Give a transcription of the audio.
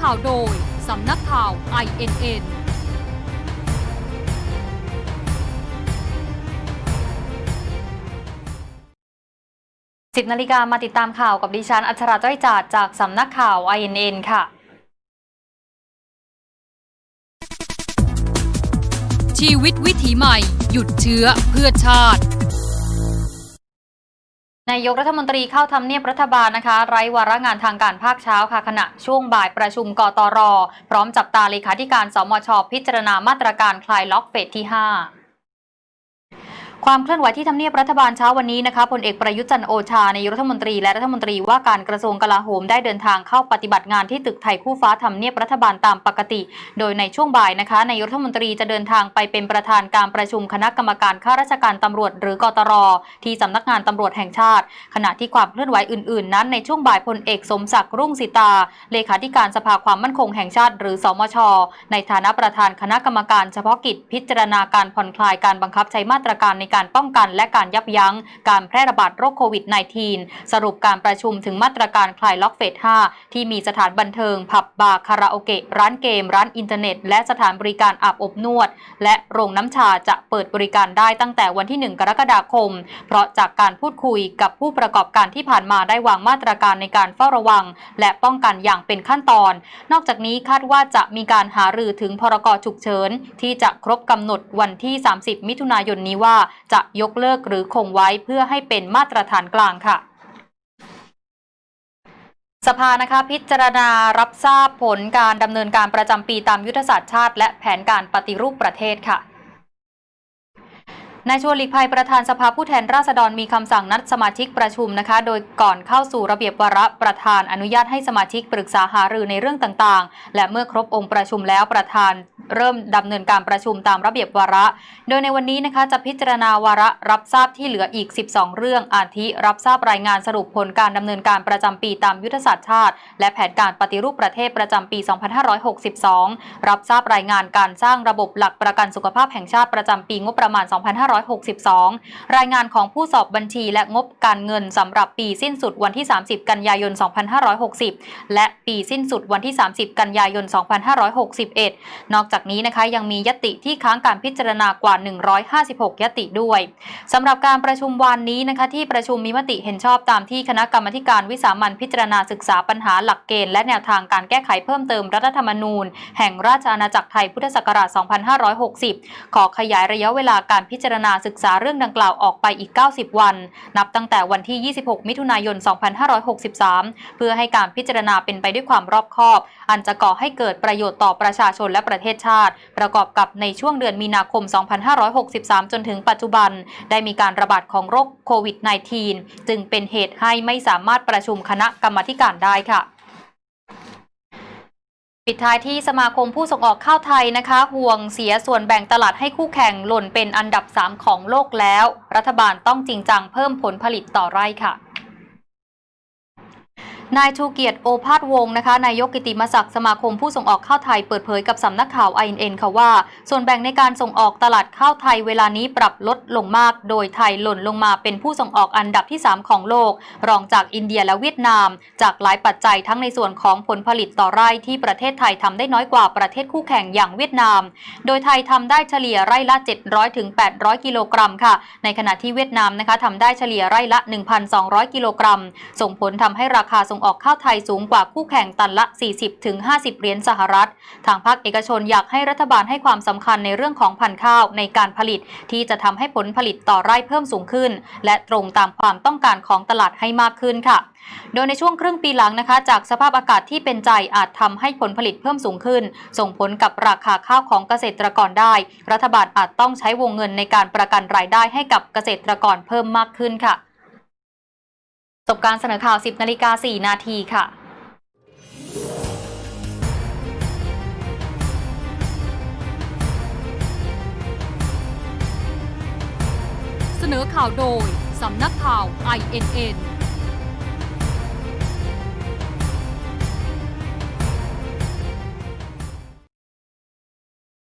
ข่าวโดย สำนักข่าว INN 10นาฬิกามาติดตามข่าวกับดิฉันอัชราจ้อยจาดจากสำนักข่าว INN ค่ะ ชีวิตวิถีใหม่ หยุดเชื้อเพื่อชาติ นายกรัฐมนตรีเข้าทำเนียบรัฐบาลนะคะ ไร้วาระงานทางการภาคเช้าค่ะขณะช่วงบ่ายประชุมกตร พร้อมจับตาเลขาธิการสมชพิจารณามาตรการคลายล็อกเฟสที่ 5 ความเคลื่อนไหวที่ทำเนียบรัฐบาลเช้าวันนี้นะคะพลเอกประยุทธ์จันโอชานายรัฐมนตรีและรัฐมนตรีว่าการกระทรวงกลาโหมได้เดินทางเข้าปฏิบัติงานที่ตึกไทยคู่ฟ้าทำเนียบรัฐบาลตามปกติ โดยในช่วงบ่ายนะคะนายรัฐมนตรีจะเดินทางไปเป็นประธานการประชุมคณะกรรมการข้าราชการตำรวจ หรือกตรที่สำนักงานตำรวจแห่งชาติ ขณะที่ความเคลื่อนไหวอื่นๆ นั้นในช่วงบ่ายพลเอกสมศักดิ์รุ่งสิตา เลขาธิการสภาความมั่นคงแห่งชาติ หรือสมช ในฐานะประธานคณะกรรมการเฉพาะกิจพิจารณาการผ่อนคลายการบังคับใช้มาตรการในการป้องกันและการยับยั้ง การแพร่ระบาดโรคโควิด -19 สรุปการประชุมถึงมาตรการคลายล็อกเฟส 5 ที่มีสถานบันเทิง ผับบาร์คาราโอเกะ ร้านเกม ร้านอินเทอร์เน็ต และสถานบริการอาบอบนวด และโรงน้ำชาจะเปิดบริการได้ตั้งแต่วันที่ 1 กรกฎาคม เพราะจากการพูดคุยกับผู้ประกอบการที่ผ่านมาได้วางมาตรการในการเฝ้าระวัง และป้องกันอย่างเป็นขั้นตอน นอกจากนี้คาดว่าจะมีการหารือถึงพรกฉุกเฉินที่จะครบกำหนดวันที่ 30 มิถุนายนนี้ว่าจะยกเลิกหรือคงไว้เพื่อให้เป็นมาตรฐานกลางค่ะสภานะคะพิจารณารับทราบผลการดำเนินการประจำปีตามยุทธศาสตร์ชาติ และแผนการปฏิรูปประเทศค่ะนายชวนหลีกภัยประธานสภาผู้แทนราษฎรมีคำสั่งนัดสมาชิกประชุมนะคะ โดยก่อนเข้าสู่ระเบียบวาระประธานอนุญาตให้สมาชิกปรึกษาหารือในเรื่องต่างๆ และเมื่อครบองค์ประชุมแล้วประธาน เริ่มดำเนินการประชุมตามระเบียบวาระ โดยในวันนี้นะคะจะพิจารณาวาระรับทราบที่เหลืออีก 12 เรื่องอาทิรับทราบรายงานสรุปผลการดำเนินการประจำปีตามยุทธศาสตร์ชาติ และแผนการปฏิรูปประเทศประจำปี 2562 รับทราบรายงานการสร้างระบบหลักประกันสุขภาพแห่งชาติประจำปีงบประมาณ 2562 รายงานของผู้สอบบัญชีและงบการเงินสำหรับปีสิ้นสุดวันที่ 30 กันยายน 2560 และปีสิ้นสุดวันที่ 30 กันยายน 2561 นอกจากนี้นะคะยังมียติที่ค้างการพิจารณากว่า 156 ยติด้วยสำหรับการประชุมวันนี้นะคะที่ประชุมมีมติเห็นชอบตามที่คณะกรรมการวิสามันพิจารณาศึกษาปัญหาหลักเกณฑ์และแนวทางการแก้ไขเพิ่มเติมรัฐธรรมนูญ แห่งราชอาณาจักรไทยพุทธศักราช 2560 ขอขยายระยะเวลาการพิจารณาศึกษาเรื่องดังกล่าวออกไปอีก 90 วัน นับตั้งแต่วันที่ 26 มิถุนายน 2563 เพื่อให้การพิจารณาเป็นไปด้วยความรอบคอบ อันจะก่อให้เกิดประโยชน์ต่อประชาชนและประเทศชาติ ประกอบกับในช่วงเดือนมีนาคม 2563 จนถึงปัจจุบัน ได้มีการระบาดของโรคโควิด -19 จึงเป็นเหตุให้ไม่สามารถประชุมคณะกรรมการได้ค่ะปิดท้ายที่สมาคมผู้ส่งออกข้าวไทยนะคะ ห่วงเสียส่วนแบ่งตลาดให้คู่แข่งหล่นเป็นอันดับ 3 ของโลกแล้ว รัฐบาลต้องจริงจังเพิ่มผลผลิตต่อไร่ค่ะ นายชูเกียรติโอภาสวงศ์นะคะนายกกิติมศักดิ์สมาคมผู้ส่งออกข้าวไทยเปิดเผยกับสำนักข่าว INN ค่ะว่า ส่วนแบ่งในการส่งออกตลาดข้าวไทยเวลานี้ปรับลดลงมาก โดยไทยหล่นลงมาเป็นผู้ส่งออกอันดับที่ 3 ของโลก รองจากอินเดียและเวียดนาม จากหลายปัจจัยทั้งในส่วนของผลผลิตต่อไร่ที่ประเทศไทยทำได้น้อยกว่าประเทศคู่แข่งอย่างเวียดนาม โดยไทยทำได้เฉลี่ยไร่ละ 700ถึง800 กิโลกรัมค่ะ ในขณะที่เวียดนามนะคะทำได้เฉลี่ยไร่ละ 1,200 กิโลกรัม ส่งผลทำให้ราคาส่งออกข้าวไทยสูงกว่าคู่แข่งตันละ 40-50 เหรียญสหรัฐ ทางภาคเอกชนอยากให้รัฐบาลให้ความสำคัญในเรื่องของพันธุ์ข้าวในการผลิต ที่จะทำให้ผลผลิตต่อไร่เพิ่มสูงขึ้น และตรงตามความต้องการของตลาดให้มากขึ้นค่ะโดยในช่วงครึ่งปีหลังนะคะ จากสภาพอากาศที่เป็นใจอาจทำให้ผลผลิตเพิ่มสูงขึ้น ส่งผลกับราคาข้าวของเกษตรกรได้ รัฐบาลอาจต้องใช้วงเงินในการประกันรายได้ให้กับเกษตรกรเพิ่มมากขึ้นค่ะ จบการเสนอข่าว 10นาฬิกา4นาทีค่ะเสนอข่าวโดย สำนักข่าว INN